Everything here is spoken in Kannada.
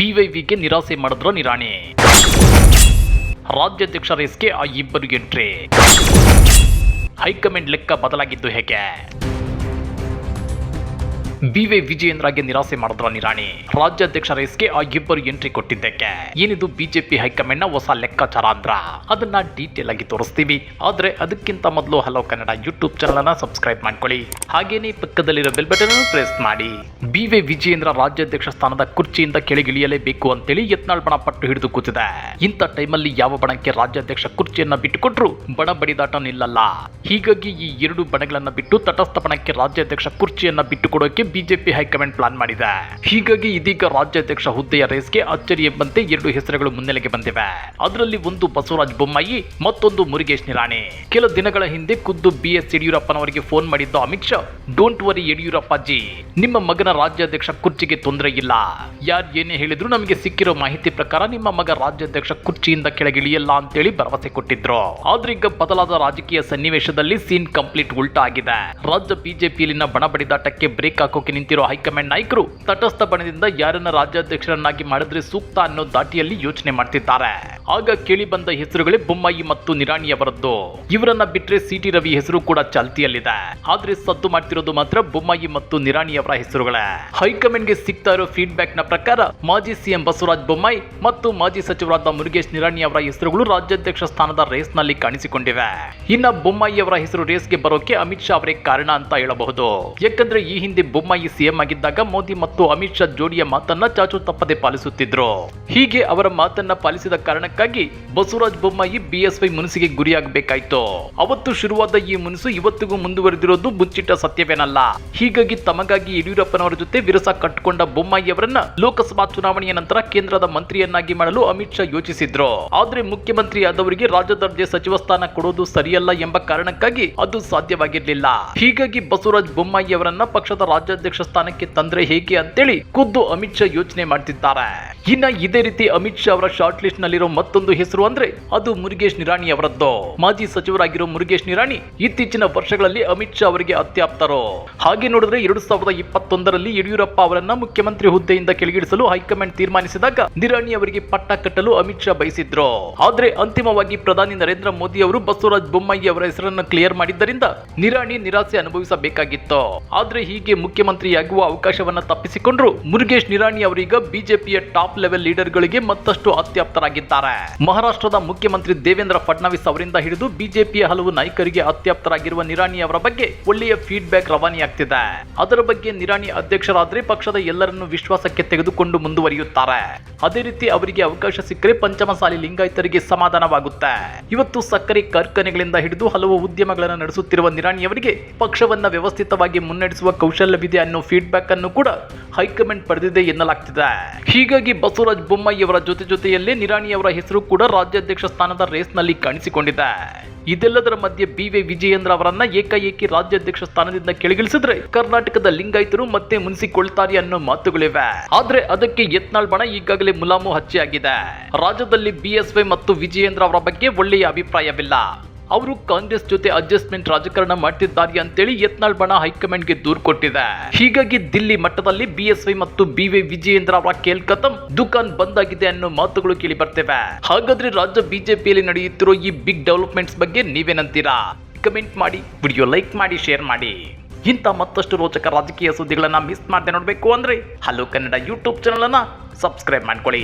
ಬಿವೈವಿಗೆ ನಿರಾಸೆ ಮಾಡಿದ್ರು ನಿರಾಣಿ. ರಾಜ್ಯಾಧ್ಯಕ್ಷ ರೇಸ್ಗೆ ಆ ಇಬ್ಬರು ಎಂಟ್ರಿ. ಹೈಕಮಾಂಡ್ ಲೆಕ್ಕ ಬದಲಾಗಿದ್ದು ಹೇಗೆ? ಬಿವೈ ವಿಜಯೇಂದ್ರಗೆ ನಿರಾಸೆ ಮಾಡಿದ್ರ ನಿರಾಣಿ. ರಾಜ್ಯಾಧ್ಯಕ್ಷ ರೇಸ್ಗೆ ಆ ಇಬ್ಬರು ಎಂಟ್ರಿ ಕೊಟ್ಟಿದ್ದಕ್ಕೆ. ಏನಿದು ಬಿಜೆಪಿ ಹೈಕಮಾಂಡ್ನ ಹೊಸ ಲೆಕ್ಕಾಚಾರ ಅಂದ್ರ? ಅದನ್ನ ಡೀಟೇಲ್ ಆಗಿ ತೋರಿಸ್ತೀವಿ. ಆದ್ರೆ ಅದಕ್ಕಿಂತ ಮೊದಲು ಹಲೋ ಕನ್ನಡ ಯೂಟ್ಯೂಬ್ ಚಾನಲ್ ಅನ್ನ ಸಬ್ಸ್ಕ್ರೈಬ್ ಮಾಡ್ಕೊಳ್ಳಿ. ಹಾಗೇನೆ ಪಕ್ಕದಲ್ಲಿರೋ ಬೆಲ್ ಬಟನ್ ಪ್ರೆಸ್ ಮಾಡಿ. ಬಿವೆ ವಿಜಯೇಂದ್ರ ರಾಜ್ಯಾಧ್ಯಕ್ಷ ಸ್ಥಾನದ ಕುರ್ಚಿಯಿಂದ ಕೆಳಗಿಳಿಯಲೇಬೇಕು ಅಂತೇಳಿ ಯತ್ನಾಳ್ ಬಣ ಪಟ್ಟು ಹಿಡಿದು ಕೂತಿದೆ. ಇಂಥ ಟೈಮಲ್ಲಿ ಯಾವ ಬಣಕ್ಕೆ ರಾಜ್ಯಾಧ್ಯಕ್ಷ ಕುರ್ಚಿಯನ್ನ ಬಿಟ್ಟುಕೊಟ್ರು ಬಣ ಬಡಿದಾಟ ನಿಲ್ಲಲ್ಲ. ಹೀಗಾಗಿ ಈ ಎರಡು ಬಣಗಳನ್ನ ಬಿಟ್ಟು ತಟಸ್ಥ ಬಣಕ್ಕೆ ರಾಜ್ಯಾಧ್ಯಕ್ಷ ಕುರ್ಚಿಯನ್ನ ಬಿಟ್ಟುಕೊಡೋಕೆ ಬಿಜೆಪಿ ಹೈಕಮಾಂಡ್ ಪ್ಲಾನ್ ಮಾಡಿದೆ. ಹೀಗಾಗಿ ಇದೀಗ ರಾಜ್ಯಾಧ್ಯಕ್ಷ ಹುದ್ದೆಯ ರೇಸ್ಗೆ ಅಚ್ಚರಿ ಎಂಬಂತೆ ಎರಡು ಹೆಸರುಗಳು ಮುನ್ನೆಲೆಗೆ ಬಂದಿವೆ. ಅದರಲ್ಲಿ ಒಂದು ಬಸವರಾಜ ಬೊಮ್ಮಾಯಿ, ಮತ್ತೊಂದು ಮುರುಗೇಶ್ ನಿರಾಣಿ. ಕೆಲ ದಿನಗಳ ಹಿಂದೆ ಖುದ್ದು ಬಿ ಎಸ್ ಯಡಿಯೂರಪ್ಪನವರಿಗೆ ಫೋನ್ ಮಾಡಿದ್ದ ಅಮಿತ್ ಶಾ ಡೋಂಟ್ ವರಿ ಯಡಿಯೂರಪ್ಪಾಜಿ ನಿಮ್ಮ ಮಗನ ರಾಜ್ಯಾಧ್ಯಕ್ಷ ಕುರ್ಚಿಗೆ ತೊಂದರೆ ಇಲ್ಲ. ಯಾರ್ ಏನೇ ಹೇಳಿದ್ರು ನಮಗೆ ಸಿಕ್ಕಿರೋ ಮಾಹಿತಿ ಪ್ರಕಾರ ನಿಮ್ಮ ಮಗ ರಾಜ್ಯಾಧ್ಯಕ್ಷ ಕುರ್ಚಿಯಿಂದ ಕೆಳಗಿಳಿಯಲ್ಲ ಅಂತೇಳಿ ಭರವಸೆ ಕೊಟ್ಟಿದ್ರು. ಆದ್ರೆ ಈಗ ಬದಲಾದ ರಾಜಕೀಯ ಸನ್ನಿವೇಶದಲ್ಲಿ ಸೀನ್ ಕಂಪ್ಲೀಟ್ ಉಲ್ಟಾ ಆಗಿದೆ. ರಾಜ್ಯ ಬಿಜೆಪಿಯಲ್ಲಿನ ಬಣ ಬಡಿದಾಟಕ್ಕೆ ಬ್ರೇಕ್ ಹಾಕೋಕೆ ನಿಂತಿರೋ ಹೈಕಮಾಂಡ್ ನಾಯಕರು ತಟಸ್ಥ ಬಣದಿಂದ ಯಾರನ್ನ ರಾಜ್ಯಾಧ್ಯಕ್ಷರನ್ನಾಗಿ ಮಾಡಿದ್ರೆ ಸೂಕ್ತ ಅನ್ನೋ ದಾಟಿಯಲ್ಲಿ ಯೋಚನೆ ಮಾಡ್ತಿದ್ದಾರೆ. ಆಗ ಕೇಳಿ ಬಂದ ಹೆಸರುಗಳೇ ಬೊಮ್ಮಾಯಿ ಮತ್ತು ನಿರಾಣಿ ಅವರದ್ದು ಇವರನ್ನ ಬಿಟ್ರೆ ಸಿಟಿ ರವಿ ಹೆಸರು ಕೂಡ ಚಾಲ್ತಿಯಲ್ಲಿದೆ. ಆದ್ರೆ ಸದ್ದು ಮಾಡ್ತಿರೋದು ಮಾತ್ರ ಬೊಮ್ಮಾಯಿ ಮತ್ತು ನಿರಾಣಿ ಅವರ ಹೆಸರುಗಳೇ. ಹೈಕಮಾಂಡ್ಗೆ ಸಿಗ್ತಾ ಇರೋ ಫೀಡ್ಬ್ಯಾಕ್ನ ಪ್ರಕಾರ ಮಾಜಿ ಸಿಎಂ ಬಸವರಾಜ ಬೊಮ್ಮಾಯಿ ಮತ್ತು ಮಾಜಿ ಸಚಿವರಾದ ಮುರುಗೇಶ್ ನಿರಾಣಿ ಅವರ ಹೆಸರುಗಳು ರಾಜ್ಯಾಧ್ಯಕ್ಷ ಸ್ಥಾನದ ರೇಸ್ನಲ್ಲಿ ಕಾಣಿಸಿಕೊಂಡಿವೆ. ಇನ್ನ ಬೊಮ್ಮಾಯಿ ಅವರ ಹೆಸರು ರೇಸ್ಗೆ ಬರೋಕೆ ಅಮಿತ್ ಶಾ ಅವರೇ ಕಾರಣ ಅಂತ ಹೇಳಬಹುದು. ಯಾಕಂದ್ರೆ ಈ ಹಿಂದೆ ಬೊಮ್ಮಾಯಿ ಸಿಎಂ ಆಗಿದ್ದಾಗ ಮೋದಿ ಮತ್ತು ಅಮಿತ್ ಶಾ ಜೋಡಿಯ ಮಾತನ್ನ ಚಾಚು ತಪ್ಪದೆ ಪಾಲಿಸುತ್ತಿದ್ರು. ಹೀಗೆ ಅವರ ಮಾತನ್ನ ಪಾಲಿಸಿದ ಕಾರಣಕ್ಕಾಗಿ ಬಸವರಾಜ ಬೊಮ್ಮಾಯಿ ಬಿಎಸ್ವೈ ಮನಸ್ಸಿಗೆ ಗುರಿಯಾಗಬೇಕಾಯ್ತು. ಅವತ್ತು ಶುರುವಾದ ಈ ಮುನಿಸು ಇವತ್ತಿಗೂ ಮುಂದುವರೆದಿರೋದು ಮುಚ್ಚಿಟ್ಟ ಸತ್ಯವೇನಲ್ಲ. ಹೀಗಾಗಿ ತಮಗಾಗಿ ಯಡಿಯೂರಪ್ಪನವರ ಜೊತೆ ವಿರಸ ಕಟ್ಟಿಕೊಂಡ ಬೊಮ್ಮಾಯಿ ಅವರನ್ನ ಲೋಕಸಭಾ ಚುನಾವಣೆಯ ನಂತರ ಕೇಂದ್ರದ ಮಂತ್ರಿಯನ್ನಾಗಿ ಮಾಡಲು ಅಮಿತ್ ಶಾ ಯೋಚಿಸಿದ್ರು. ಆದ್ರೆ ಮುಖ್ಯಮಂತ್ರಿ ಆದವರಿಗೆ ರಾಜ್ಯ ದರ್ಜೆ ಸಚಿವ ಸ್ಥಾನ ಕೊಡೋದು ಸರಿಯಲ್ಲ ಎಂಬ ಕಾರಣಕ್ಕಾಗಿ ಅದು ಸಾಧ್ಯವಾಗಿರಲಿಲ್ಲ. ಹೀಗಾಗಿ ಬಸವರಾಜ ಬೊಮ್ಮಾಯಿ ಅವರನ್ನ ಪಕ್ಷದ ರಾಜ್ಯಾಧ್ಯಕ್ಷ ಸ್ಥಾನಕ್ಕೆ ತಂದ್ರೆ ಹೇಗೆ ಅಂತೇಳಿ ಖುದ್ದು ಅಮಿತ್ ಶಾ ಯೋಚನೆ ಮಾಡ್ತಿದ್ದಾರೆ. ಇನ್ನ ಇದೇ ರೀತಿ ಅಮಿತ್ ಶಾ ಅವರ ಶಾರ್ಟ್ ಲಿಸ್ಟ್ ನಲ್ಲಿರೋ ಮತ್ತೊಂದು ಹೆಸರು ಅಂದ್ರೆ ಅದು ಮುರುಗೇಶ್ ನಿರಾಣಿ ಅವರದ್ದು. ಮಾಜಿ ಸಚಿವರಾಗಿರೋ ಮುರುಗೇಶ್ ನಿರಾಣಿ ಇತ್ತೀಚಿನ ವರ್ಷಗಳಲ್ಲಿ ಅಮಿತ್ ಶಾ ಅವರಿಗೆ ಅತ್ಯಾಪ್ತರು. ಹಾಗೆ ನೋಡಿದ್ರೆ ಎರಡು ಸಾವಿರದ ಇಪ್ಪತ್ತೊಂದರಲ್ಲಿ ಯಡಿಯೂರಪ್ಪ ಅವರನ್ನ ಮುಖ್ಯಮಂತ್ರಿ ಹುದ್ದೆಯಿಂದ ಕೆಳಗಿಳಿಸಲು ಹೈಕಮಾಂಡ್ ತೀರ್ಮಾನಿಸಿದಾಗ ನಿರಾಣಿ ಅವರಿಗೆ ಪಟ್ಟ ಕಟ್ಟಲು ಅಮಿತ್ ಶಾ ಬಯಸಿದ್ರು. ಆದ್ರೆ ಅಂತಿಮವಾಗಿ ಪ್ರಧಾನಿ ನರೇಂದ್ರ ಮೋದಿ ಅವರು ಬಸವರಾಜ ಬೊಮ್ಮಾಯಿ ಅವರ ಹೆಸರನ್ನು ಕ್ಲಿಯರ್ ಮಾಡಿದ್ದರಿಂದ ನಿರಾಣಿ ನಿರಾಸೆ ಅನುಭವಿಸಬೇಕಾಗಿತ್ತು. ಆದ್ರೆ ಹೀಗೆ ಮುಖ್ಯಮಂತ್ರಿಯಾಗುವ ಅವಕಾಶವನ್ನ ತಪ್ಪಿಸಿಕೊಂಡ್ರು ಮುರುಗೇಶ್ ನಿರಾಣಿ ಅವರೀಗ ಬಿಜೆಪಿಯ ಟಾಪ್ ಲೆವೆಲ್ ಲೀಡರ್ಗಳಿಗೆ ಮತ್ತಷ್ಟು ಅತ್ಯಾಪ್ತರಾಗಿದ್ದಾರೆ. ಮಹಾರಾಷ್ಟ್ರದ ಮುಖ್ಯಮಂತ್ರಿ ದೇವೇಂದ್ರ ಫಡ್ನವೀಸ್ ಅವರಿಂದ ಹಿಡಿದು ಬಿಜೆಪಿಯ ಹಲವು ನಾಯಕರಿಗೆ ಅತ್ಯಾಪ್ತರಾಗಿರುವ ನಿರಾಣಿ ಅವರ ಬಗ್ಗೆ ಒಳ್ಳೆಯ ಫೀಡ್ಬ್ಯಾಕ್ ರವಾನೆಯಾಗ್ತಿದೆ. ಅದರ ಬಗ್ಗೆ ನಿರಾಣಿ ಅಧ್ಯಕ್ಷರಾದ್ರೆ ಪಕ್ಷದ ಎಲ್ಲರನ್ನು ವಿಶ್ವಾಸಕ್ಕೆ ತೆಗೆದುಕೊಂಡು ಮುಂದುವರಿಯುತ್ತಾರೆ. ಅದೇ ರೀತಿ ಅವರಿಗೆ ಅವಕಾಶ ಸಿಕ್ಕರೆ ಪಂಚಮಸಾಲಿ ಲಿಂಗಾಯತರಿಗೆ ಸಮಾಧಾನವಾಗುತ್ತೆ. ಇವತ್ತು ಸಕ್ಕರೆ ಕಾರ್ಖಾನೆಗಳಿಂದ ಹಿಡಿದು ಹಲವು ಉದ್ಯಮಗಳನ್ನು ನಡೆಸುತ್ತಿರುವ ನಿರಾಣಿ ಅವರಿಗೆ ಪಕ್ಷವನ್ನ ವ್ಯವಸ್ಥಿತವಾಗಿ ಮುನ್ನಡೆಸುವ ಕೌಶಲ್ಯವಿದೆ ಅನ್ನೋ ಫೀಡ್ಬ್ಯಾಕ್ ಅನ್ನು ಕೂಡ ಹೈಕಮಾಂಡ್ ಪಡೆದಿದೆ ಎನ್ನಲಾಗ್ತಿದೆ. ಹೀಗಾಗಿ ಬಸವರಾಜ ಬೊಮ್ಮಾಯಿಯವರ ಜೊತೆ ಜೊತೆಯಲ್ಲೇ ನಿರಾಣಿಯವರ ಹೆಸರು ಕೂಡ ರಾಜ್ಯಾಧ್ಯಕ್ಷ ಸ್ಥಾನದ ರೇಸ್ನಲ್ಲಿ ಕಾಣಿಸಿಕೊಂಡಿದೆ. ಇದೆಲ್ಲದರ ಮಧ್ಯೆ ಬಿ ವಿ ವಿಜಯೇಂದ್ರ ಅವರನ್ನ ಏಕಾಏಕಿ ರಾಜ್ಯಾಧ್ಯಕ್ಷ ಸ್ಥಾನದಿಂದ ಕೆಳಗಿಳಿಸಿದ್ರೆ ಕರ್ನಾಟಕದ ಲಿಂಗಾಯತರು ಮತ್ತೆ ಮುನಿಸಿಕೊಳ್ತಾರೆ ಅನ್ನೋ ಮಾತುಗಳಿವೆ. ಆದ್ರೆ ಅದಕ್ಕೆ ಯತ್ನಾಳ್ ಬಣ ಈಗಾಗಲೇ ಮುಲಾಮು ಹಚ್ಚಿಯಾಗಿದೆ ರಾಜ್ಯದಲ್ಲಿ ಬಿಎಸ್ವೈ ಮತ್ತು ವಿಜಯೇಂದ್ರ ಅವರ ಬಗ್ಗೆ ಒಳ್ಳೆಯ ಅಭಿಪ್ರಾಯವಿಲ್ಲ. ಅವರು ಕಾಂಗ್ರೆಸ್ ಜೊತೆ ಅಡ್ಜಸ್ಟ್ಮೆಂಟ್ ರಾಜಕಾರಣ ಮಾಡ್ತಿದ್ದಾರೆ ಅಂತೇಳಿ ಯತ್ನಾಳ್ ಬಣ ಹೈಕಮಾಂಡ್ಗೆ ದೂರು ಕೊಟ್ಟಿದೆ. ಹೀಗಾಗಿ ದಿಲ್ಲಿ ಮಟ್ಟದಲ್ಲಿ ಬಿಎಸ್ವೈ ಮತ್ತು ಬಿವಿ ವಿಜಯೇಂದ್ರ ಅವರ ಕೇಲ್ಕತಂ ದುಕಾನ್ ಬಂದ್ ಆಗಿದೆ ಅನ್ನೋ ಮಾತುಗಳು ಕೇಳಿ ಬರ್ತೇವೆ. ಹಾಗಾದ್ರೆ ರಾಜ್ಯ ಬಿಜೆಪಿಯಲ್ಲಿ ನಡೆಯುತ್ತಿರೋ ಈ ಬಿಗ್ ಡೆವಲಪ್ಮೆಂಟ್ಸ್ ಬಗ್ಗೆ ನೀವೇನಂತೀರಾ? ಕಮೆಂಟ್ ಮಾಡಿ ವಿಡಿಯೋ ಲೈಕ್ ಮಾಡಿ ಶೇರ್ ಮಾಡಿ. ಇಂಥ ಮತ್ತಷ್ಟು ರೋಚಕ ರಾಜಕೀಯ ಸುದ್ದಿಗಳನ್ನ ಮಿಸ್ ಮಾಡದೆ ನೋಡಬೇಕು ಅಂದ್ರೆ ಹಲೋ ಕನ್ನಡ ಯೂಟ್ಯೂಬ್ ಚಾನಲ್ ಅನ್ನ ಸಬ್ಸ್ಕ್ರೈಬ್ ಮಾಡ್ಕೊಳ್ಳಿ.